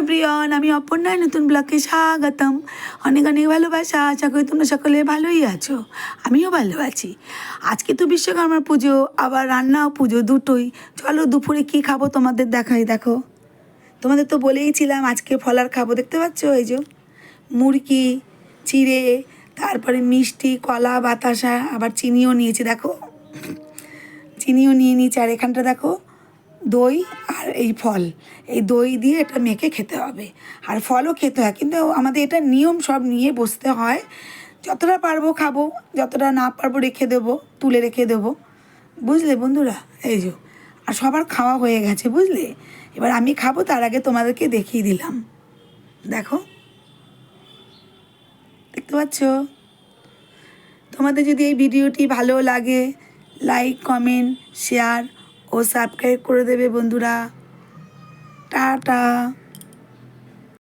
Everyone আমি অপর্ণায় নতুন ব্লকে স্বাগতম। অনেক অনেক ভালোবাসা, আশা করি তোমরা সকলে ভালোই আছো। আমিও ভালো আছি। আজকে তো বিশ্বকর্মা পুজো, আবার রান্নাও পুজো দুটোই। চলো দুপুরে কি খাব তোমাদের দেখাই, দেখো। তোমাদের তো বলেইছিলাম আজকে ফলার খাব, দেখতে পাচ্ছ এই যে? মুরগি চিড়ে, তারপরে মিষ্টি, কলা, বাতাসা, আবার চিনিও নিয়েছি, দেখো। চিনিও নিয়ে নিয়েছি, আর এখানটা দেখো, দই এই ফল, এই দই দিয়ে এটা মেখে খেতে হবে। আর ফলও খেতে হয়, কিন্তু আমাদের এটা নিয়ম সব নিয়ে বসতে হয়। যতটা পারব খাব, যতটা না পারব রেখে দেবো, তুলে রেখে দেবো। বুঝলে বন্ধুরা? এই যে, আর সবার খাওয়া হয়ে গেছে, বুঝলে? এবার আমি খাব, তার আগে তোমাদেরকে দেখিয়ে দিলাম। দেখো। দেখতে পাচ্ছ? তোমাদের যদি এই ভিডিওটি ভালো লাগে লাইক কমেন্ট শেয়ার ও সাবস্ক্রাইব করে দেবে বন্ধুরা। টাটা।